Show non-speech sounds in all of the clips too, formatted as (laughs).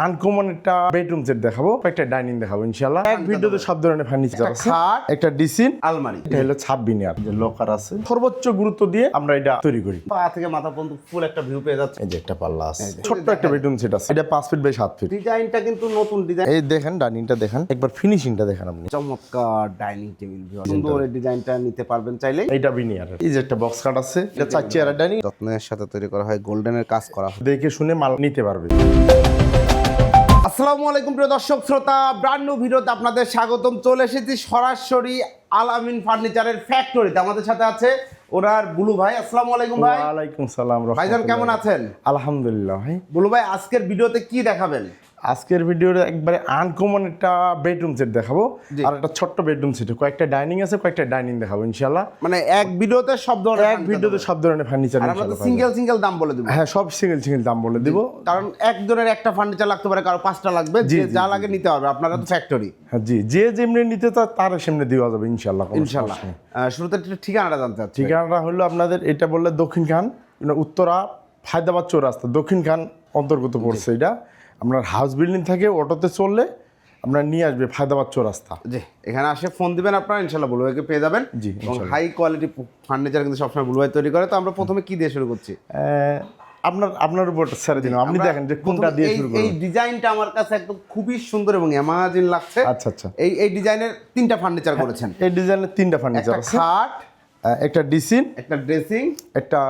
Uncommon একটা bedroom set দেখাবো একটা ডাইনিং দেখাবো ইনশাল্লাহ এক ভিডিওতে সব ধরনের ফার্নিচার আছে। খাট, একটা ডিসিন আলমারি। এটা হলো ছাব্বিনিয়ার যে লকার আছে। সর্বোচ্চ গুরুত্ব দিয়ে আমরা এটা তৈরি করি। পা থেকে মাথা পর্যন্ত ফুল একটা ভিউ পেয়ে যাচ্ছে। এই যে একটা পাল্লা আছে। ছোট্ট একটা বেডরুম সেট আছে। এটা পাঁচ ফিট বাই সাত ফিট ডিজাইনটা কিন্তু নতুন ডিজাইন এই দেখেন ডাইনিংটা দেখেন। একবার ফিনিশিংটা দেখেন আপনি। চমৎকার ডাইনিং টেবিল ভিউ সুন্দর এই ডিজাইনটা নিতে পারবেন চাইলেই এইটা বিনিয়ার এই যে একটা বক্স কাট আছে। এটা চার চেয়ারের ডাইনিং যত্নের সাথে তৈরি করা হয় গোল্ডেনের কাজ করা হয়। দেখে শুনে মাল নিতে পারবে। আসসালামু আলাইকুম প্রিয় দর্শক শ্রোতা ব্র্যান্ড নিউ ভিডিওতে আপনাদের স্বাগতম। চলে এসেছি সরাসরি আল আমিন ফার্নিচারের ফ্যাক্টরিতে আমাদের সাথে আছে ওনার বুলু ভাই। আসসালামু আলাইকুম ভাই। ওয়ালাইকুম সালাম ভাইজান কেমন আছেন? আলহামদুলিল্লাহ ভাই। বুলু ভাই আজকের ভিডিওতে কি দেখাবেন? আজকের ভিডিওতে একবারে আনকমন একটা বেডরুম সেট দেখাবো। আর একটা ছোট্ট বেডরুম সেট কয়েকটা ডাইনিং আছে কয়েকটা ডাইনিং দেখাবো ইনশাল্লাহ মানে এক ভিডিওতে সব ধরনের এক ভিডিওতে সব ধরনের ফার্নিচার আমরা সিঙ্গেল সিঙ্গেল দাম বলে দেবো। হ্যাঁ সব সিঙ্গেল সিঙ্গেল দাম বলে দিব। কারণ একজনের একটা ফার্নিচার লাগতে পারে কারও পাঁচটা লাগবে যে যা লাগে নিতে হবে আপনারা তো ফ্যাক্টরি হ্যাঁ জি যে যেমনি নিতে চায় তার সেমনি দেওয়া যাবে ইনশাল্লাহ ইনশাল্লাহ শুরুতে একটু ঠিকানাটা জানতে চাচ্ছি। ঠিকানাটা হলো আপনাদের এটা বললে দক্ষিণ খান উত্তরা হায়দ্রাবাদ চৌরাস্তা। দক্ষিণ খান অন্তর্গত পড়ছে এটা। আপনার হাউস বিল্ডিং থেকে অটোতে চললে আপনার নিয়ে আসবে ফায়দাবাদ চৌরাস্তা। জি এখানে আসে ফোন দিবেন আপনারা ইনশাল্লাহ বুলুভাইকে পেয়ে যাবেন। জি, এবং হাই কোয়ালিটি ফার্নিচার কিন্তু সবসময় বুলুভাই তৈরি করে। তো আমরা প্রথমে কি দিয়ে শুরু করছি? আপনার আপনার উপর ছেড়ে দিন। আপনি দেখেন যে কোনটা দিয়ে শুরু এই ডিজাইনটা আমার কাছে একদম খুবই সুন্দর এবং অ্যামাজিন লাগছে। আচ্ছা আচ্ছা। এই এই ডিজাইনের তিনটা ফার্নিচার করেছেন। এই ডিজাইনের তিনটা ফার্নিচার একটা আছে। খাট একটা ডিসিন একটা ড্রেসিং একটা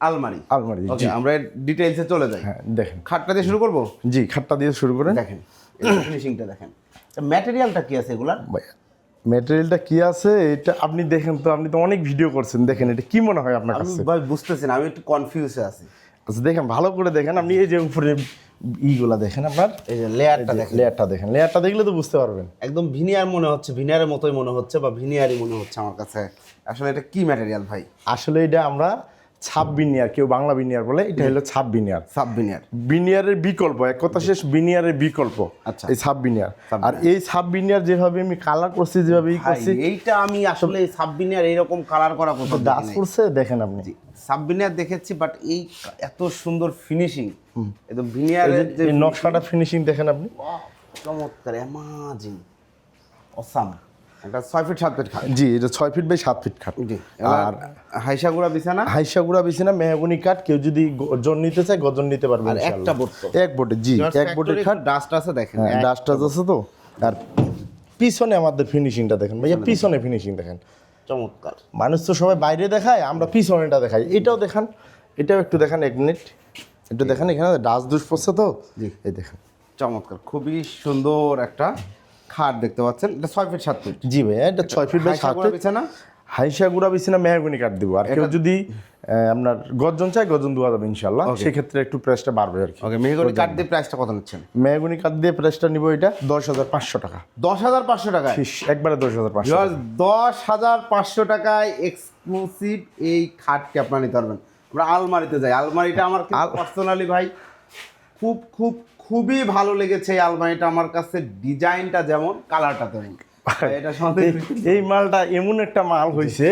আলমারি। আলমারি ওকে আমরা ডিটেইলসে চলে যাই। হ্যাঁ দেখেন। খাটটা দিয়ে শুরু করব? জি খাটটা দিয়ে শুরু করেন। দেখেন ফিনিশিংটা দেখেন। ম্যাটেরিয়ালটা কি আছে এগুলা ম্যাটেরিয়ালটা কি আছে? এটা আপনি দেখেন তো আপনি তো অনেক ভিডিও করছেন। দেখেন এটা কি মনে হয় আপনার কাছে? ভাই বুঝতেছি না আমি একটু কনফিউজে আছি। আচ্ছা দেখেন ভালো করে দেখেন। আপনি এই যে উপরে ইগুলা দেখেন আপনার। এই যে লেয়ারটা দেখেন। লেয়ারটা দেখেন। লেয়ারটা দেখলে তো বুঝতে পারবেন। একদম ভিনিয়ার মনে হচ্ছে ভিনিয়ারের মতোই মনে হচ্ছে বা ভিনিয়ারই মনে হচ্ছে আমার কাছে। আসলে এটা কি ম্যাটেরিয়াল ভাই? আসলে এটা আমরা ছাপ বিনিয়ার কেউ বাংলা বিনিয়ার বলে এটা হলো ছাপ বিনিয়ার। সাব ভিনিয়ার বিনিয়ারের বিকল্প এক কথা শেষ বিনিয়ারের বিকল্প আচ্ছা। এই সাব বিনিয়ার। আর এই সাব বিনিয়ার যেভাবে আমি কালার করছি যেভাবে করছি এইটা আমি আসলে সাব ভিনিয়ার এইরকম কালার করা কোথাও দাস করছে দেখেন আপনি। সাব ভিনিয়ার দেখেছি বাট এই এত সুন্দর ফিনিশিং একদম ভিনিয়ারের যে নকশাটা ফিনিশিং দেখেন আপনি। চমৎকার অ্যামাজিং অসাম। একটা ছয় ফিট সাত ফিট খাট। জি এটা ছয় ফিট বাই সাত ফিট খাট। জি আর হাইসাগুড়া বিছানা? হাইসাগুড়া বিছানা মেহগুনি কাঠ কেউ যদি গজন নিতে চায় গজন নিতে পারবে আর একটা বোর্ড এক বোর্ডে জি এক বোর্ডের খাট। ডাস্ট আছে দেখেন। হ্যাঁ ডাস্ট আছে তো। আর পিছনে আমাদের ফিনিশিংটা দেখেন। ভাইয়া পিছনে ফিনিশিং দেখেন। চমৎকার। মানুষ তো সবাই বাইরে দেখায় আমরা পিছনেটা দেখাই। এটাও দেখান এটাও একটু দেখান এক মিনিট। একটু দেখান এখানে ডাস্ট দুষ পড়ছে তো। জি। এই দেখেন। চমৎকার খুবই সুন্দর একটা খাট দেখতে পাচ্ছেন? এটা ছয় ফিট সাত ফিট জি ভাই এটা ছয় ফিট বাই সাত ফিট বিছানা? হাইসা গুড়া বিছানা মেহগুনি কাঠ দিব। আর কেউ যদি আপনার গর্জন চাই গজন দেওয়া যাবে ইনশাল্লাহ সেক্ষেত্রে একটু প্রাইসটা বাড়বে আর কি। ওকে মেহগনি কাঠ দিয়ে প্রাইসটা কত নিচ্ছেন? মেহগুনি কাঠ দিয়ে প্রাইসটা নিব এটা দশ হাজার পাঁচশো টাকা। দশ হাজার পাঁচশো টাকা একবারে দশ হাজার পাঁচশো দশ হাজার পাঁচশো টাকায় এক্সক্লুসিভ এই খাটকে আপনারা নিতে পারবেন। আমরা আলমারিতে যাই। আলমারিটা আমার পার্সোনালি ভাই খুব খুব খুবই ভালো লেগেছে এই আলমারিটা। আমার কাছে ডিজাইনটা যেমন কালারটা তেমন। এটা এই- মালটা এমন একটা মাল হয়েছে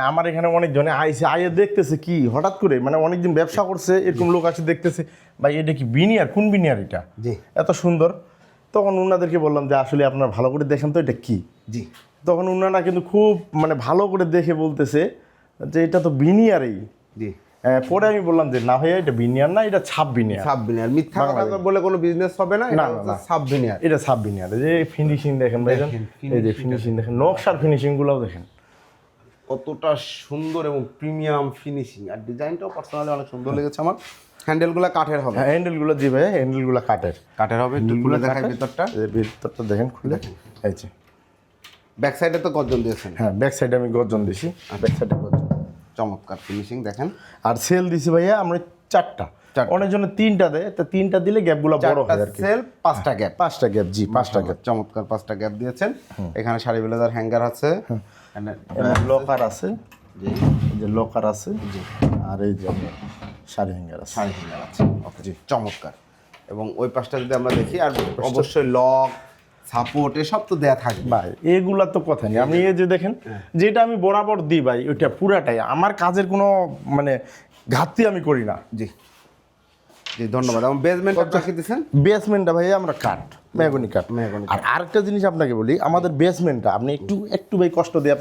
আমার এখানে অনেকজনে আইসে আইয়ে দেখতেছে কি হঠাৎ করে মানে অনেকদিন ব্যবসা করছে এরকম লোক আছে দেখতেছে ভাই এটা কি বিনিয়ার কোন বিনিয়ার এটা? জি। এত সুন্দর। তখন ওনাদেরকে বললাম যে আসলে আপনারা ভালো করে দেখেন তো এটা কি? জি। তখন ওনারা কিন্তু খুব মানে ভালো করে দেখে বলতেছে যে এটা তো বিনিয়ারই জি। পরে আমি বললাম যে না ভাইয়া এটা বিনিয়ার না এটা ছাপ বিনিয়ার। Sub veneer. মিথ্যা কথা বলে কোনো বিজনেস হবে না না, না। সাব ভিনিয়ার এটা ছাপ বিনিয়ার। এই যে ফিনিশিং দেখেন ভাই দেখেন, এই যে ফিনিশিং দেখেন। নকশার ফিনিশিং গুলাও দেখেন। কতটা সুন্দর এবং প্রিমিয়াম ফিনিশিং আর ডিজাইনটাও পার্সোনালি অনেক সুন্দর লেগেছে আমার। হ্যান্ডেলগুলো কাঠের হবে। হ্যান্ডেলগুলো জি ভাই হ্যান্ডেলগুলো কাঠের। কাঠের হবে খুলে দেখাই ভিতরটা। এই ভিতরটা দেখেন খুলে। এই যে। ব্যাক সাইডে তো গর্জন দিয়েছেন। হ্যাঁ ব্যাক সাইডে আমি গর্জন দিছি। ব্যাক সাইডে গর্জন। চমৎকার ফিনিশিং দেখেন। আর সেল দিছি ভাইয়া আমরা চারটা। অনেক জন্য তিনটা দেয় তো তিনটা দিলে গ্যাপগুলো বড় হয় আর সেল পাঁচটা গ্যাপ পাঁচটা গ্যাপ জি পাঁচটা গ্যাপ চমৎকার পাঁচটা গ্যাপ দিয়েছেন। এখানে শাড়ি ব্লেজার হ্যাঙ্গার আছে। লকার আছে। যে লকার আছে। আর এই যে শাড়ি হ্যাঙ্গার আছে। শাড়ি হ্যাঙ্গার আছে। ওকে জি। চমৎকার। এবং ওই পাশটা যদি আমরা দেখি আর অবশ্যই লক সাপোর্ট এসব তো দেয়া থাকবে। ভাই এগুলা তো কথা নেই। আমি এই যে দেখেন যেটা আমি বরাবর দিই ভাই ওইটা পুরাটাই। আমার কাজের কোনো মানে ঘাটতি আমি করি না। জি। জি ধন্যবাদ। এবং বেসমেন্টটা রাখি দিচ্ছেন বেসমেন্টটা ভাই আমরা কাঠ মেহগনি কাঠ। মেহগনি আর আরেকটা জিনিস আপনাকে বলি আমাদের বেসমেন্টটা আপনি একটু একটু ভাই কষ্ট দিয়ে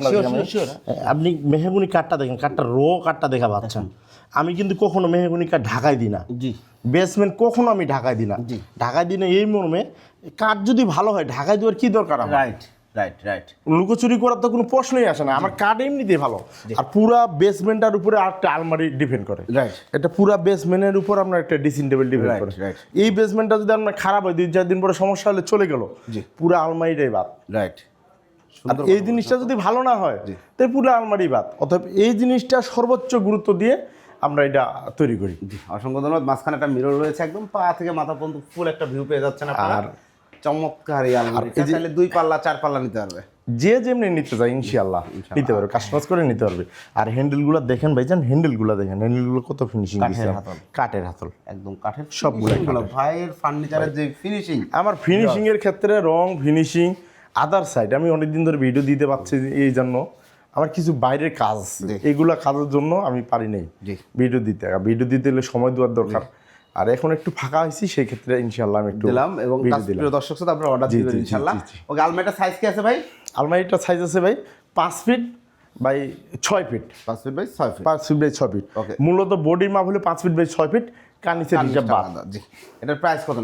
sure. আপনি মেহগুনি কাঠটা দেখেন কাঠটা রো কাঠটা দেখা পাচ্ছেন। আমি কিন্তু কখনো মেহগুনি কাঠ ঢাকাই দিই না। জি। বেসমেন্ট কখনো আমি ঢাকাই দিই না। ঢাকাই দিই না এই মর্মে কাঠ যদি ভালো হয় ঢাকায় দেওয়ার কি দরকার রাইট রাইট রাইট লুকোচুরি করার তো কোনো প্রশ্নই আসে না। আমার কাঠ এমনিতেই ভালো। আর পুরা বেসমেন্টটার উপরে আরেকটা আলমারি ডিপেন্ড করে। Right. এটা পুরা বেসমেন্টের উপর আপনার একটা ড্রেসিং টেবিল ডিপেন্ড করে. এই বেসমেন্টটা যদি আপনার খারাপ হয় দুই চার দিন পরে সমস্যা হলে চলে গেল। পুরা আলমারিটাই বাদ। রাইট আর এই জিনিসটা যদি ভালো না হয় তাই পুরো আলমারি বাদ। অতএব এই জিনিসটা সর্বোচ্চ গুরুত্ব দিয়ে আমরা এটা তৈরি করি। অসংখ্য ধন্যবাদ। মাঝখানে একটা মিরর রয়েছে একদম পা থেকে মাথা পর্যন্ত ফুল একটা ভিউ পেয়ে যাচ্ছেন আপনারা। আর- চমৎকার চাইলে দুই পাল্লা চার পাল্লা নিতে পারবে? যে যেমনি নিতে চাই ইনশাল্লাহ নিতে পারবে কাস্টমাইজ করে নিতে পারবে। আর হ্যান্ডেলগুলো দেখেন ভাইজান হ্যান্ডেলগুলো দেখেন হ্যান্ডেলগুলো কত ফিনিশিং কাঠের হাতল। একদম কাঠের সবগুলো ভাইয়ের ফার্নিচারের যে ফিনিশিং আমার ফিনিশিং এর ক্ষেত্রে রং ফিনিশিং আদার সাইড আমি অনেকদিন ধরে ভিডিও দিতে পারছি এই জন্য। আমার কিছু বাইরের কাজ। এগুলা কাজের জন্য আমি পারি নাই ভিডিও দিতে। ভিডিও দিতে হলে সময় দেওয়ার দরকার। আর এখন একটু ফাঁকা হয়েছি সেই ক্ষেত্রে ইনশাল্লাহ আমি একটু দিলাম এবং প্রিয় দর্শক সাথে আপনারা অর্ডার দিবেন জি। ওকে আলমারিটা সাইজ কি আছে ভাই? আলমারিটার সাইজ আছে ভাই পাঁচ ফিট বাই ছয় ফিট পাঁচ ফিট বাই ছয় ফিট পাঁচ ফিট বাই ছয় ফিট ওকে। মূলত বডির মাপ হলে পাঁচ ফিট বাই ছয় ফিট কানিসের হিসাব বাদ। জি। এটার প্রাইস কত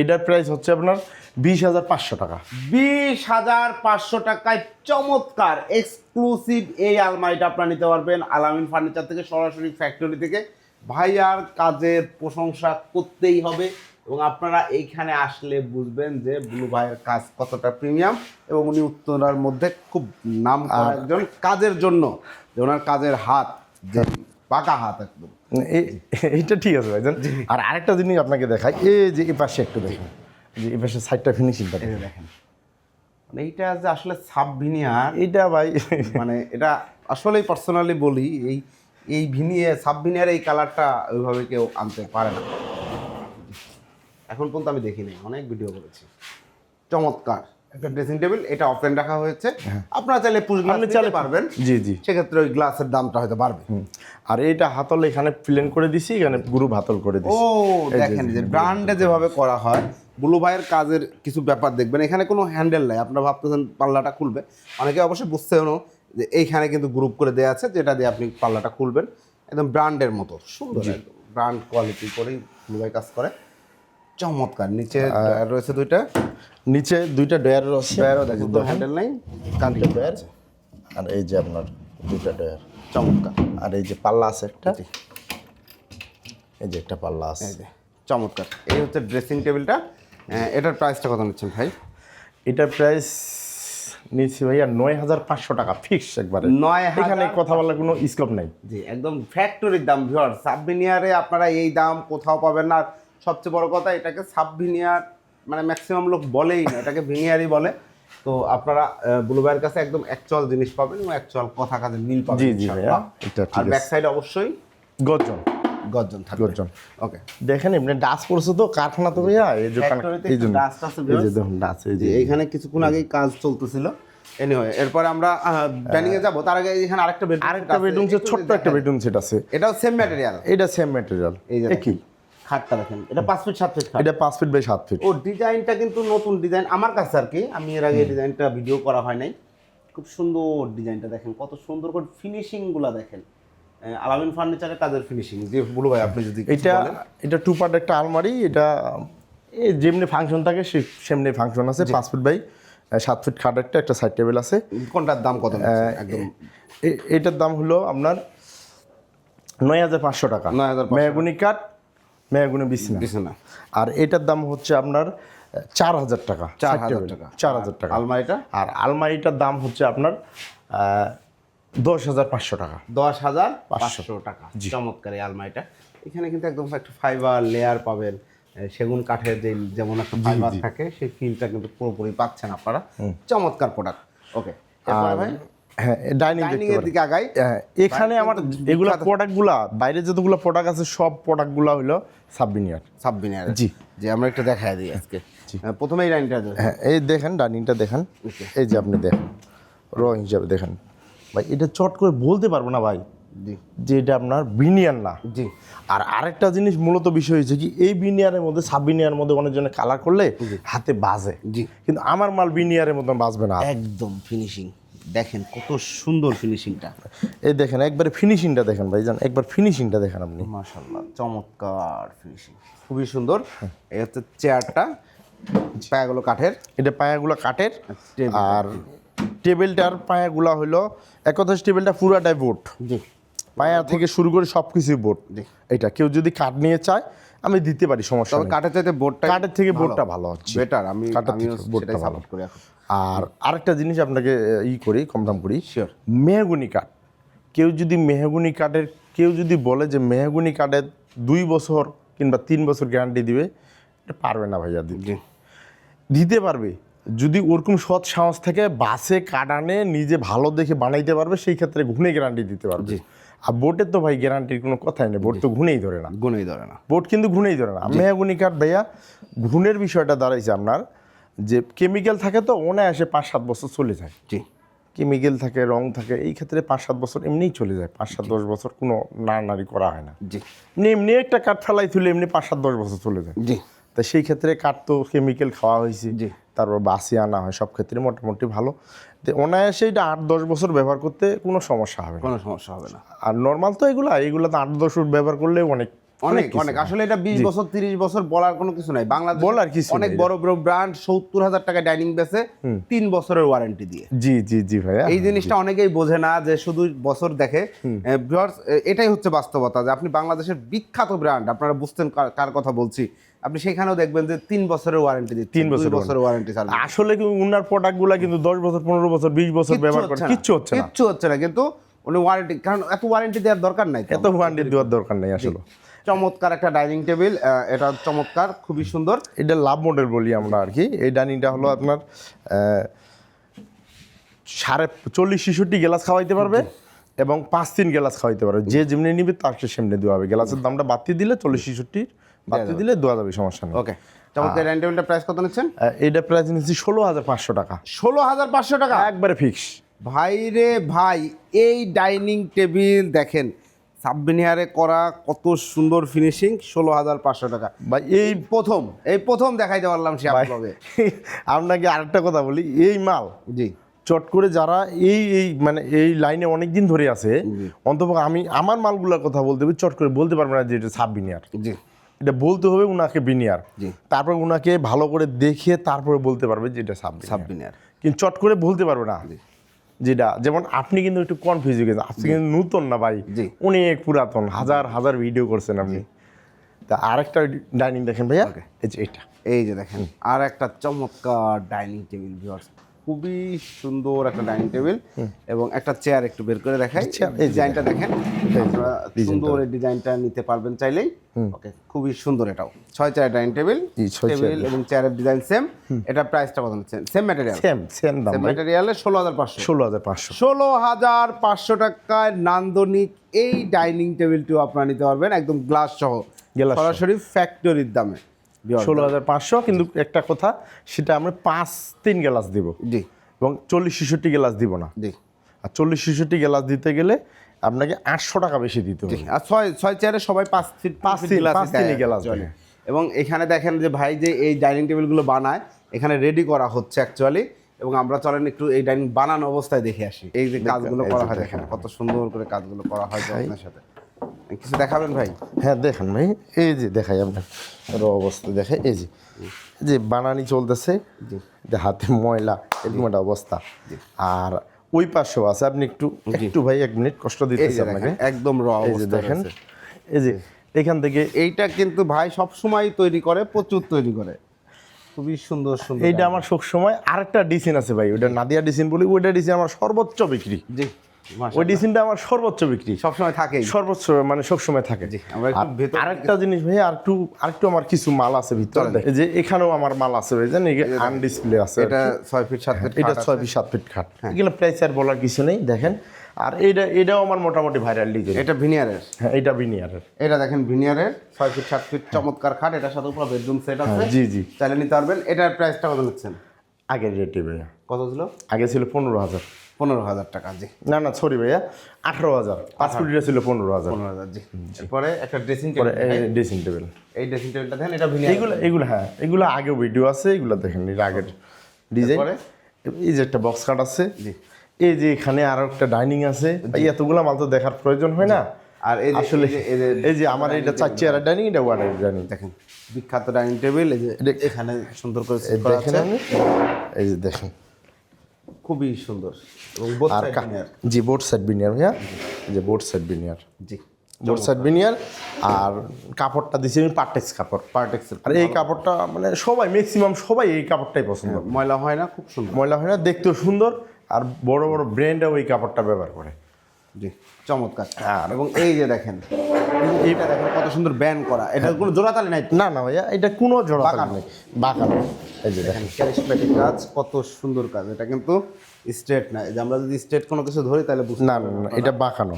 এটার প্রাইস হচ্ছে আপনার বিশ হাজার পাঁচশো টাকা। বিশ হাজার পাঁচশো টাকায় চমৎকার এক্সক্লুসিভ এই আলমারিটা আপনারা নিতে পারবেন আলামিন ফার্নিচার থেকে সরাসরি ফ্যাক্টরি থেকে। ভাইয়ার কাজের প্রশংসা করতেই হবে এবং আপনারা এইখানে আসলে বুঝবেন যে ব্লু ভাইয়ের কাজ কতটা প্রিমিয়াম এবং উনি উত্তরার মধ্যে খুব নাম একজন কাজের জন্য যে ওনার কাজের হাত যে পাকা হাত একদম। এ- এইটা ঠিক আছে ভাইজান। আর আরেকটা জিনিস আপনাকে দেখাই এই যে এই পাশে একটু দেখেন। যে এই পাশে সাইডটা ফিনিশিংটা দেখেন। মানে এইটা যে আসলে সাব ভিনিয়ার এইটা ভাই। মানে এটা আসলেই পার্সোনালি বলি এই এই ভিনিয়ার এই কালারটা ওইভাবে কেউ আনতে পারে না। এখন পর্যন্ত আমি দেখিনি অনেক ভিডিও করেছি। চমৎকার। একটা ড্রেসিং টেবিল এটা অফেন রাখা হয়েছে। আপনারা চাইলে পুষ গ্লাস চাইলে- পারবেন। জি জি। সেক্ষেত্রে ওই গ্লাসের দামটা হয়তো বাড়বে। আর এটা হাতল এখানে প্লেন করে দিছি এখানে গ্রুপ হাতল করে দিছি। ও দেখেন যে ব্র্যান্ডে যেভাবে করা হয় ব্লু ভাইয়ের কাজের কিছু ব্যাপার দেখবেন। এখানে কোনো হ্যান্ডেল নাই। আপনারা ভাবতেছেন পাল্লাটা খুলবে। অনেকে অবশ্যই বুঝতেও যে এইখানে কিন্তু গ্রুপ করে দেওয়া আছে যেটা দিয়ে আপনি পাল্লাটা খুলবেন। একদম ব্র্যান্ডের মতো সুন্দর ব্র্যান্ড কোয়ালিটি করেই ব্লু কাজ করে। চমৎকার নিচে রয়েছে দুইটা। নিচে দুইটা ডয়ার আছে ডয়ারও দেখেন দুটো হ্যান্ডেল নাই। কানটা ডয়ার আর এই যে আপনার দুইটা ডয়ার চমৎকার। আর এই যে পাল্লা আছে একটা। এই যে একটা পাল্লা আছে। এই যে চমৎকার। এই হচ্ছে ড্রেসিং টেবিলটা এটার প্রাইসটা কত নিচ্ছেন ভাই? এটার প্রাইস নিচ্ছি ভাইয়া নয় হাজার পাঁচশো টাকা ফিক্স একবারে। নয় হাজার এখানে কথা বলার কোনো স্কোপ নাই। জি একদম ফ্যাক্টরির দাম ভিওর সাবভিনিয়ারে আপনারা এই দাম কোথাও পাবেন না। সবচেয়ে বড় কথা এটাকে সাবভিনিয়ার মানে ম্যাক্সিমাম লোক বলেই না এটাকে ভিনিয়ারই বলে। তো আপনারা ব্লুবাইয়ের কাছে একদম অ্যাকচুয়াল জিনিস পাবেন এবং অ্যাকচুয়াল কথা কাজে মিল পাবেন জি, জি ভাইয়া, আর ব্যাক সাইড অবশ্যই গর্জন। গর্জন থাকবে। গর্জন। ওকে দেখেন এমনি ডাস পড়ছে তো কারখানা তো ভাইয়া এই যে ফ্যাক্টরিতে এই জন্য। ডাস্ট আছে এই যে দেখুন ডাস এই যে। এইখানে কিছুক্ষণ আগেই কাজ চলতেছিল। এনিওয়ে এরপরে আমরা এ যাব। তার আগে এখানে আরেকটা বেডরুম আরেকটা বেডরুম সেট ছোট্ট একটা বেডরুম সেট আছে। এটাও সেম ম্যাটেরিয়াল এটা সেম ম্যাটেরিয়াল এই যে একই। খাটটা দেখেন। এটা পাঁচ ফিট সাত ফিট খাট। এটা পাঁচ ফিট বাই সাত ফিট ও ডিজাইনটা কিন্তু নতুন ডিজাইন আমার কাছে আর কি আমি এর আগে ডিজাইনটা ভিডিও করা হয় নাই। খুব সুন্দর ডিজাইনটা দেখেন কত সুন্দর করে ফিনিশিংগুলা দেখেন। আলামিন ফার্নিচারের কাজের ফিনিশিং যে বলো ভাই আপনি যদি এটা এটা টু পার্ট একটা আলমারি এটা যেমনি ফাংশন থাকে সেমনি ফাংশন আছে। পাঁচ ফিট বাই সাত ফিট খাট একটা একটা সাইড টেবিল আছে। কোনটার দাম কত? একদম। এটার দাম হলো আপনার নয় হাজার পাঁচশো টাকা। 9,500 মেহগুনি কাঠ মেহগুনি বিছনা। বিছানা। আর এটার দাম হচ্ছে আপনার চার হাজার টাকা। চার হাজার টাকা। চার হাজার টাকা। আলমারিটা? আর আলমারিটার দাম হচ্ছে আপনার দশ হাজার পাঁচশো টাকা। দশ হাজার পাঁচশো। টাকা। চমৎকার এই আলমারিটা। এখানে কিন্তু একদম একটা ফাইবার লেয়ার পাবেন সেগুন কাঠের যে যেমন একটা ফাইবার থাকে সেই ফিলটা কিন্তু পুরোপুরি পাচ্ছেন আপনারা। চমৎকার প্রোডাক্ট ওকে ভাই? হ্যাঁ ডাইনিং এর দিকে আগাই। হ্যাঁ, এখানে আমার এগুলা প্রোডাক্টগুলা বাইরে যতগুলো প্রোডাক্ট আছে সব প্রোডাক্টগুলা হলো সাবমিনিয়ার সাববিনিয়ার জি। যে আমরা একটা দেখাই দিই আজকে। হ্যাঁ, প্রথমে এই লাইনটা হ্যাঁ এই দেখেন ডাইনিংটা দেখেন। এই যে আপনি দেখেন র হিসাবে দেখেন। ভাই এটা চট করে বলতে পারব না ভাই যে এটা আপনার বিনিয়ার না। জি। আর আরেকটা জিনিস মূলত বিষয় হয়েছে কি এই বিনিয়ারের মধ্যে সাব বিনিয়ারের মধ্যে অনেকজনে কালার করলে হাতে বাজে। জি। কিন্তু আমার মাল বিনিয়ারের মতন বাজবে না। একদম ফিনিশিং দেখেন কত সুন্দর ফিনিশিংটা এই দেখেন একবারে ফিনিশিংটা দেখেন ভাই ভাইজান একবার ফিনিশিংটা দেখেন আপনি। মাশাল্লাহ চমৎকার ফিনিশিং খুবই সুন্দর। এই হচ্ছে চেয়ারটা পায়াগুলো কাঠের। এটা পায়াগুলো কাঠের। আর টেবিলটার পায়াগুলো হলো এক কথা টেবিলটা পুরাটাই বোট। জি। পায়া থেকে শুরু করে সব কিছুই বোট। জি। এটা কেউ যদি কাঠ নিয়ে চায় আমি দিতে পারি সমস্যা তবে কাঠের চাইতে বোর্ডটা কাঠের থেকে বোর্ডটা ভালো হচ্ছে। বেটার আমি আমিও থেকে বোর্ডটা ভালো। করি আর আরেকটা জিনিস আপনাকে ই করি কম দাম করি। Sure. মেহগুনি কাঠ। কেউ যদি মেহগুনি কাঠের কেউ যদি বলে যে মেহগুনি কাঠের দুই বছর কিংবা তিন বছর গ্যারান্টি দিবে এটা পারবে না ভাইয়া দিতে। দিতে পারবে। যদি ওরকম সৎ সাহস থেকে বাসে কাটানে নিজে ভালো দেখে বানাইতে পারবে সেই ক্ষেত্রে ঘুনে গ্যারান্টি দিতে পারবে। আর বোটের তো ভাই গ্যারান্টির কোনো কথাই নেই বোট তো ঘুনেই ধরে না। গুণই ধরে না। বোট কিন্তু ঘুনেই ধরে না। মেহাগুনি কাঠ ভাইয়া ঘুনের বিষয়টা দাঁড়াইছে আপনার যে কেমিক্যাল থাকে তো অনায়াসে পাঁচ সাত বছর চলে যায়। জি। কেমিক্যাল থাকে রং থাকে এই ক্ষেত্রে পাঁচ সাত বছর এমনিই চলে যায়। পাঁচ সাত দশ বছর কোনো নাড়ানাড়ি করা হয় না। জি। এমনি এমনি একটা কাঠ ফেলাই তুলে এমনি পাঁচ সাত দশ বছর চলে যায়। জি। তা সেই ক্ষেত্রে কাঠ তো কেমিক্যাল খাওয়া হয়েছে। জি। তারপর বাসি আনা হয় সব ক্ষেত্রে মোটামুটি ভালো। অনায়াসে এটা আট দশ বছর ব্যবহার করতে কোনো সমস্যা হবে কোনো সমস্যা হবে না। আর নর্মাল তো এগুলা এগুলো তো আট দশ ব্যবহার করলে অনেক অনেক অনেক আসলে এটা বিশ বছর তিরিশ বছর বলার কোনো কিছু নাই। বাংলাদেশ বলার কিছু অনেক বড় বড় ব্র্যান্ড সত্তর হাজার টাকা ডাইনিং বেসে তিন বছরের ওয়ারেন্টি দিয়ে। জি জি জি ভাইয়া। এই জিনিসটা অনেকেই বোঝে না যে শুধু বছর দেখে। এটাই হচ্ছে বাস্তবতা যে আপনি বাংলাদেশের বিখ্যাত ব্র্যান্ড আপনারা বুঝতেন কার কথা বলছি। আপনি সেখানেও দেখবেন যে তিন বছরের ওয়ারেন্টি দিচ্ছে তিন বছর বছরের ওয়ারেন্টি চালু। আসলে কিন্তু উনার প্রোডাক্টগুলো কিন্তু দশ বছর পনেরো বছর বিশ বছর ব্যবহার করে কিচ্ছু হচ্ছে না। কিচ্ছু হচ্ছে না। কিন্তু উনি ওয়ারেন্টি কারণ এত ওয়ারেন্টি দেওয়ার দরকার নাই এত ওয়ারেন্টি দেওয়ার দরকার নেই আসলে। চমৎকার একটা ডাইনিং টেবিল এটা চমৎকার খুবই সুন্দর। এটা লাভ মডেল বলি আমরা আর কি। এই ডাইনিংটা হলো আপনার সাড়ে চল্লিশ ছেষট্টি গ্লাস খাওয়াইতে পারবে এবং পাঁচ তিন গ্লাস খাওয়াইতে পারবে। যে যেমনি নিবে তার সেমনি দেওয়া হবে। গ্লাসের দামটা বাড়তি দিলে চল্লিশ ছেষট্টির বাড়তি দিলে দেওয়া যাবে সমস্যা নেই। ওকে চমৎকার ডাইনিং টেবিলটা প্রাইস কত নিচ্ছেন? এইটা প্রাইস নিচ্ছি ষোলো হাজার পাঁচশো টাকা। ষোলো হাজার পাঁচশো টাকা? একবারে ফিক্স ভাই রে ভাই এই ডাইনিং টেবিল দেখেন সাবমিনিয়ারে করা কত সুন্দর ফিনিশিং ষোলো হাজার পাঁচশো টাকা। বা এই প্রথম এই প্রথম দেখাইতে পারলাম সে আপনাকে (laughs) আপনাকে আরেকটা কথা বলি এই মাল জি। চট করে যারা এই এই মানে এই লাইনে অনেক দিন ধরে আছে অন্তত আমি আমার মালগুলোর কথা বলতে চট করে বলতে পারবে না যে এটা সাব বিনিয়ার জি। এটা বলতে হবে উনাকে বিনিয়ার। তারপর উনাকে ভালো করে দেখে তারপরে বলতে পারবে যে এটা সাব বিনিয়ার। কিন্তু চট করে বলতে পারবে না। যেটা যেমন আপনি কিন্তু একটু কনফিউজ হয়ে গেছেন। আপনি কিন্তু নূতন না ভাই। অনেক পুরাতন হাজার হাজার ভিডিও করছেন আপনি। তা আরেকটা ডাইনিং দেখেন ভাইয়া। এই যে এটা। এই যে দেখেন আর একটা চমৎকার ডাইনিং টেবিল ভিউয়ার্স খুবই সুন্দর একটা ডাইনিং টেবিল এবং একটা চেয়ার একটু বের করে দেখাই। ডিজাইনটা দেখেন। সুন্দর এই ডিজাইনটা নিতে পারবেন চাইলেই। ওকে খুবই সুন্দর এটাও। ছয় চেয়ার ডাইনিং টেবিল টেবিল এবং চেয়ারের ডিজাইন সেম। এটা প্রাইসটা কত নিচ্ছেন সেম ম্যাটেরিয়াল সেম সেম দাম ম্যাটেরিয়ালে ষোলো হাজার পাঁচশো। ষোলো হাজার পাঁচশো। ষোলো হাজার পাঁচশো টাকায় নান্দনিক এই ডাইনিং টেবিলটিও আপনারা নিতে পারবেন একদম গ্লাস সহ। সরাসরি ফ্যাক্টরির দামে। ষোলো হাজার পাঁচশো কিন্তু একটা কথা সেটা আমরা পাঁচ তিন গ্লাস দিব। জি। এবং চল্লিশ ছেষট্টি গ্লাস দিব না। জি। আর চল্লিশ ছেষট্টি গ্লাস দিতে গেলে আপনাকে আটশো টাকা বেশি দিতে হবে। আর ছয় ছয় চেয়ারে সবাই পাঁচ ফিট পাঁচ actually। দেয়। এবং এখানে দেখেন যে ভাই যে এই ডাইনিং টেবিলগুলো বানায় এখানে রেডি করা হচ্ছে অ্যাকচুয়ালি এবং আমরা চলেন একটু এই ডাইনিং বানানো অবস্থায় দেখে আসি। এই যে কাজগুলো করা হয় দেখেন। কত সুন্দর করে কাজগুলো করা হয় আপনার সাথে। কিছু দেখাবেন ভাই? হ্যাঁ দেখেন ভাই এই যে দেখাই আপনার আরও অবস্থা দেখে এই যে যে বানানি চলতেছে যে হাতে ময়লা এরকম একটা অবস্থা। আর ওই পাশেও আছে আপনি একটু একটু ভাই এক মিনিট কষ্ট দিতেছি আপনাকে। একদম র এই যে অবস্থা দেখেন দেখেন এই যে এখান থেকে এইটা কিন্তু ভাই সব সময় তৈরি করে প্রচুর তৈরি করে। খুবই সুন্দর সুন্দর এইটা আমার সব সময় আরেকটা ডিসিন আছে ভাই ওইটা নাদিয়া ডিসিন বলি ওইটা ডিসিন আমার সর্বোচ্চ বিক্রি। জি। ওই ডিসিনটা আমার সর্বোচ্চ বিক্রি। সব সময় থাকেই। সর্বোচ্চ মানে সব সময় থাকে আরেকটা জিনিস ভাই আর একটু আরেকটু আমার কিছু মাল আছে ভিতরে। যে এখানেও আমার মাল আছে ভাই জানেন আছে এটা ছয় ফিট সাত ফিট এটা ছয় ফিট সাত ফিট খাট। এগুলো প্রাইস আর বলার কিছু নেই দেখেন। আর এটা এটাও আমার মোটামুটি ভাইরাল ডিজাইন এটা ভিনিয়ারের হ্যাঁ এটা বিনিয়ারের এটা দেখেন ভিনিয়ারের ছয় ফিট সাত ফিট চমৎকার খাট। এটার সাথে উপর বেডরুম সেট আছে। হ্যাঁ, জি জি। চাইলে নিতে পারবেন। এটার প্রাইসটা কত নিচ্ছেন? আগের রেটে ভাইয়া। কত ছিল? আগে ছিল পনেরো হাজার। পনেরো হাজার টাকা জি। না না সরি ভাইয়া আঠারো হাজার। পাঁচ কোটিটা ছিল পনেরো হাজার। পনেরো হাজার জি। এরপরে একটা ড্রেসিং টেবিল ড্রেসিং টেবিল এই ড্রেসিং টেবিলটা দেখেন এটা এগুলো এগুলো হ্যাঁ এগুলো আগে ভিডিও আছে এগুলো দেখেন এটা আগের ডিজাইন? এই যে একটা বক্স কাট আছে। এই যে এখানে আরও একটা ডাইনিং আছে। এতগুলো মাল তো দেখার প্রয়োজন হয় না। আর এই যে আসলে এই যে- আমার এটা চার চেয়ারের ডাইনিং এটা ওয়ার্ডের ডাইনিং দেখেন বিখ্যাত ডাইনিং টেবিল এই যে এখানে সুন্দর করে দেখেন এই যে দেখেন। খুবই সুন্দর। আর জি বোর্ড সাইড বিনিয়ার ভাইয়া। যে বোর্ড সাইড বিনিয়ার জি বোর্ড সাইড বিনিয়ার আর কাপড়টা দিছি আমি পার্টেক্স কাপড় পার্টেক্সের আর এই কাপড়টা মানে সবাই ম্যাক্সিমাম সবাই এই কাপড়টাই পছন্দ ময়লা হয় না খুব সুন্দর। ময়লা হয় না দেখতেও সুন্দর। আর বড় বড় ব্র্যান্ডও এই কাপড়টা ব্যবহার করে। জি চমৎকার। আর- এবং এই যে দেখেন এইটা দেখেন কত সুন্দর ব্যান করা। এটা কোনো জোড়াতালি নাই না না ভাইয়া এটা কোনো জোড়া বাঁকানো। নেই। বাঁকানো। এই যে দেখেন ক্যারিসমেটিক কাজ কত সুন্দর কাজ। এটা কিন্তু স্ট্রেট না। যে আমরা যদি স্ট্রেট কোনো কিছু ধরি তাহলে বুঝতে না না এটা বাঁকানো।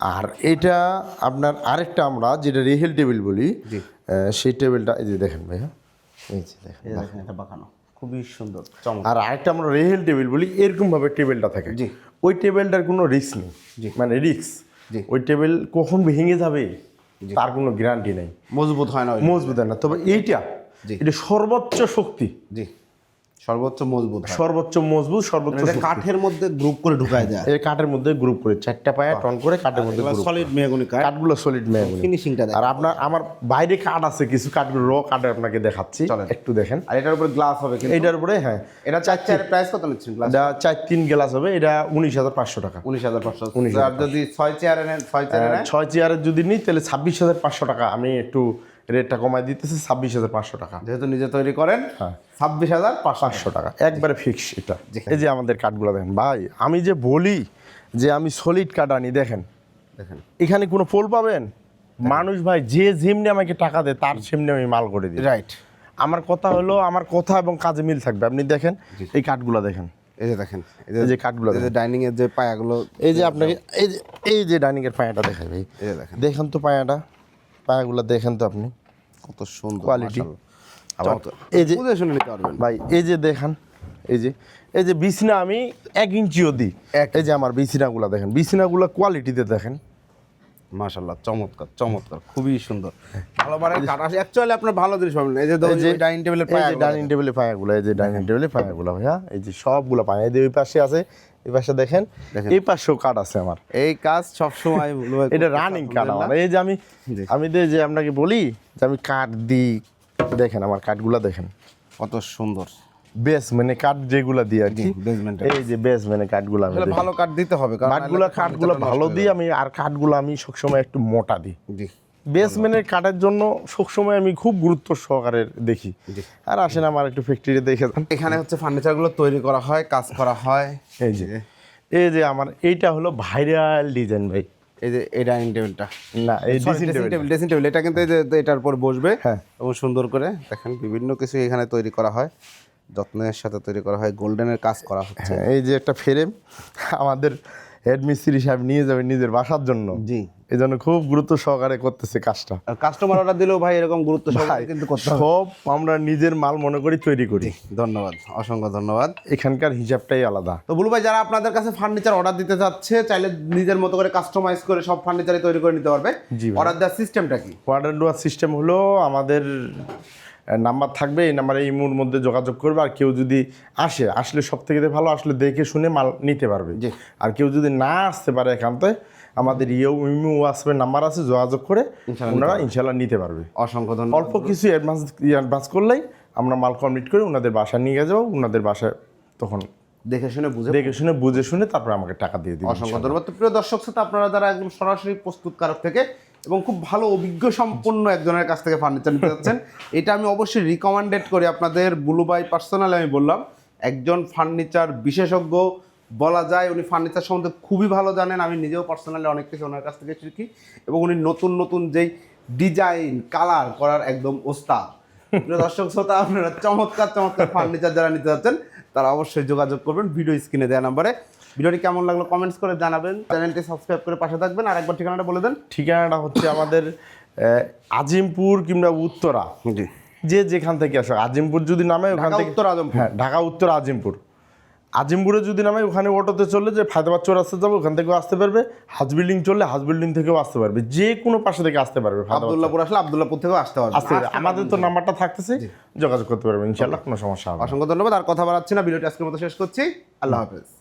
আর এটা আপনার আরেকটা আমরা যেটা রেহেল টেবিল বলি সেই টেবিলটা এই যে দেখেন ভাইয়া। এই যে দেখেন এটা বাঁকানো। খুবই সুন্দর আর আরেকটা আমরা রেহেল টেবিল বলি এরকম ভাবে টেবিলটা থাকে। জি। ওই টেবিলটার কোনো রিস্ক নেই। মানে রিস্ক। ওই টেবিল কখন ভেঙে যাবে তার কোনো গ্যারান্টি নেই। মজবুত হয় না মজবুত হয় না। তবে এইটা। এটা সর্বোচ্চ শক্তি। জি। সর্বোচ্চ মজবুত সর্বোচ্চ মজবুত সর্বোচ্চ কাঠের মধ্যে গ্রুপ করে ঢুকায় এই কাঠের মধ্যে গ্রুপ করে চারটা পায়ে টন করে কাঠের মধ্যে সলিড মেহগুনি কাঠ। কাঠগুলো সলিড মেহগুনি। ফিনিশিংটা আর আপনার আমার বাইরে কাঠ আছে কিছু কাঠগুলো র কাঠে আপনাকে দেখাচ্ছি। একটু দেখেন। আর এটার উপর গ্লাস হবে কিন্তু। এইটার উপরে হ্যাঁ। এটা চার চার প্রাইস কত নিচ্ছেন গ্লাস এটা চার তিন গ্লাস হবে এটা উনিশ হাজার পাঁচশো টাকা। উনিশ হাজার পাঁচশো। 19,500 আর যদি ছয় চেয়ারে নেন ছয় চেয়ারে ছয় চেয়ারের যদি নিই তাহলে ছাব্বিশ হাজার পাঁচশো টাকা। আমি একটু রেটটা কমাই দিতেছে ছাব্বিশ হাজার পাঁচশো টাকা। যেহেতু নিজে তৈরি করেন হ্যাঁ। ছাব্বিশ হাজার পাঁচশো টাকা। একবারে ফিক্স এটা। এই যে আমাদের কাঠগুলো দেখেন ভাই আমি যে বলি যে আমি সলিড কাঠ আনি দেখেন। দেখেন। এখানে কোনো পোল পাবেন? মানুষ ভাই যে যেমনি আমাকে টাকা দেয় তার সেমনি আমি মাল করে দিই। রাইট আমার কথা হলো আমার কথা এবং কাজে মিল থাকবে। আপনি দেখেন এই কাঠগুলো দেখেন। এই যে দেখেন এই যে কাঠগুলো এই যে ডাইনিং এর যে পায়াগুলো। এই যে আপনাকে এই যে এই যে ডাইনিং এর পায়াটা দেখাই ভাই। এই যে দেখেন। দেখেন তো পায়াটা পায়াগুলো দেখেন তো আপনি। কত সুন্দর কোয়ালিটি। এই যে ভাই এই যে দেখান এই যে এই যে বিছনা আমি এক ইঞ্চিও দিই। এই যে আমার বিছনাগুলো দেখেন বিছনাগুলো কোয়ালিটিতে দেখেন। মাশাল্লাহ চমৎকার চমৎকার খুবই সুন্দর। ভালো মানের কাঠ আসে অ্যাকচুয়ালি আপনার ভালো জিনিস পাবেন এই যে এই যে ডাইনিং টেবিলের এই যে ডাইনিং টেবিলে পায়াগুলো এই যে ডাইনিং টেবিলে পায়াগুলো ভাইয়া এই যে সবগুলো পায়া এই যে ওই পাশে আছে এই পাশে দেখেন। এই পাশেও কাঠ আছে আমার। এই কাজ সবসময় (laughs) এটা রানিং নেবেন আমার। এই যে আমি আমি যে আপনাকে বলি যে আমি কাঠ দিই দেখেন আমার কাঠগুলো দেখেন। কত সুন্দর। বেস মানে কাঠ যেগুলো দিই আর কি। এই যে বেস মানে কাঠগুলো আমি ভালো কাঠ দিতে হবে কাঠগুলো কাঠগুলো ভালো দিই আমি আর কাঠগুলো আমি সবসময় একটু মোটা দিই। জি। বেসমেন্টের কাঠের জন্য সবসময় আমি খুব গুরুত্ব সহকারে দেখি। আর আসেন আমার একটু ফ্যাক্টরি দেখে যান। এখানে হচ্ছে ফার্নিচারগুলো তৈরি করা হয় কাজ করা হয়। এই যে এই যে আমার এইটা হলো ভাইরাল ডিজাইন ভাই। এই যে এই ডাইনিং টেবিলটা না এই ড্রেসিং টেবিল এটা কিন্তু এই যে এটার উপর বসবে। হ্যাঁ। এবং সুন্দর করে দেখেন বিভিন্ন কিছু এখানে তৈরি করা হয়। যত্নের সাথে তৈরি করা হয় গোল্ডেনের কাজ করা হচ্ছে। হ্যাঁ, এই যে একটা ফ্রেম আমাদের হেড মিস্ত্রি সাহেব নিয়ে যাবে নিজের বাসার জন্য। জি। এই জন্য খুব গুরুত্ব সহকারে করতেছে কাজটা। কাস্টমার অর্ডার দিলেও ভাই এরকম গুরুত্ব সহকারে কিন্তু সব আমরা নিজের মাল মনে করি তৈরি করি। ধন্যবাদ অসংখ্য ধন্যবাদ। এখানকার হিসাবটাই আলাদা। তো বলু ভাই যারা আপনাদের কাছে ফার্নিচার অর্ডার দিতে চাচ্ছে চাইলে নিজের মতো করে কাস্টমাইজ করে সব ফার্নিচারই তৈরি করে নিতে পারবে। অর্ডার দেওয়ার সিস্টেমটা কি? অর্ডার দেওয়ার সিস্টেম হলো আমাদের নাম্বার থাকবে এই নাম্বারে মুহূর্তের মধ্যে যোগাযোগ করবে আর কেউ যদি আসে আসলে সব থেকে ভালো আসলে দেখে শুনে মাল নিতে পারবে। আর কেউ যদি না আসতে পারে একান্তে আমাদের ইয়ে ইমু আসবে নাম্বার আছে যোগাযোগ করে ওনারা ইনশাল্লাহ নিতে পারবে। অসংখ্য ধন্যবাদ। অল্প কিছু অ্যাডভান্স অ্যাডভান্স করলেই আমরা মাল কমপ্লিট করে ওনাদের বাসায় নিয়ে যাব ওনাদের বাসায় তখন দেখে শুনে বুঝে দেখে শুনে বুঝে শুনে তারপরে আমাকে টাকা দিয়ে দিবে অসংখ্য ধন্যবাদ। প্রিয় দর্শক শ্রোতা আপনারা যারা একদম সরাসরি প্রস্তুতকারক থেকে এবং খুব ভালো অভিজ্ঞ সম্পন্ন একজনের কাছ থেকে ফার্নিচার নিতে যাচ্ছেন। (laughs) এটা আমি অবশ্যই রিকমেন্ডেড করি আপনাদের বুলু বাই পার্সোনালি আমি বললাম। একজন ফার্নিচার বিশেষজ্ঞ বলা যায় উনি ফার্নিচার সম্বন্ধে খুবই ভালো জানেন আমি নিজেও পার্সোনালি অনেক কিছু ওনার কাছ থেকে শিখি। এবং উনি নতুন নতুন যেই ডিজাইন কালার করার একদম ওস্তাদ। দর্শক শ্রোতা আপনারা চমৎকার চমৎকার ফার্নিচার যারা নিতে যাচ্ছেন তারা অবশ্যই যোগাযোগ করবেন ভিডিও স্ক্রিনে দেওয়া নাম্বারে ভিডিওটি কেমন লাগল কমেন্টস করে জানাবেন। চ্যানেলটি সাবস্ক্রাইব করে পাশে থাকবেন। আর একবার ঠিকানাটা বলে দেন। ঠিকানাটা হচ্ছে আমাদের আজিমপুর কিংবা উত্তরা। জি। যে যেখান থেকে আসো। আজিমপুর যদি নামে ওখান থেকে উত্তর আজমপুর। হ্যাঁ ঢাকা উত্তর আজিমপুর। আজিমপুরে যদি নামে ওখানে অটোতে চললে যে ফায়দাবাদ চৌরাস্তা যাবে ওখান থেকেও আসতে পারবে। হাজ বিল্ডিং চললে হাজ বিল্ডিং থেকেও আসতে পারবে। যে কোনো পাশে থেকে আসতে পারবে আবদুল্লাপুর আসলে আবদুল্লাপুর থেকেও আসতে পারবে। আসতে পারবে। আমাদের তো নাম্বারটা থাকতেছে। যোগাযোগ করতে পারবে ইনশাল্লাহ কোনো সমস্যা হবে। অসংখ্য ধন্যবাদ। আর কথা বাড়াচ্ছি না। ভিডিওটি আজকের মতো শেষ করছি। আল্লাহ হাফেজ।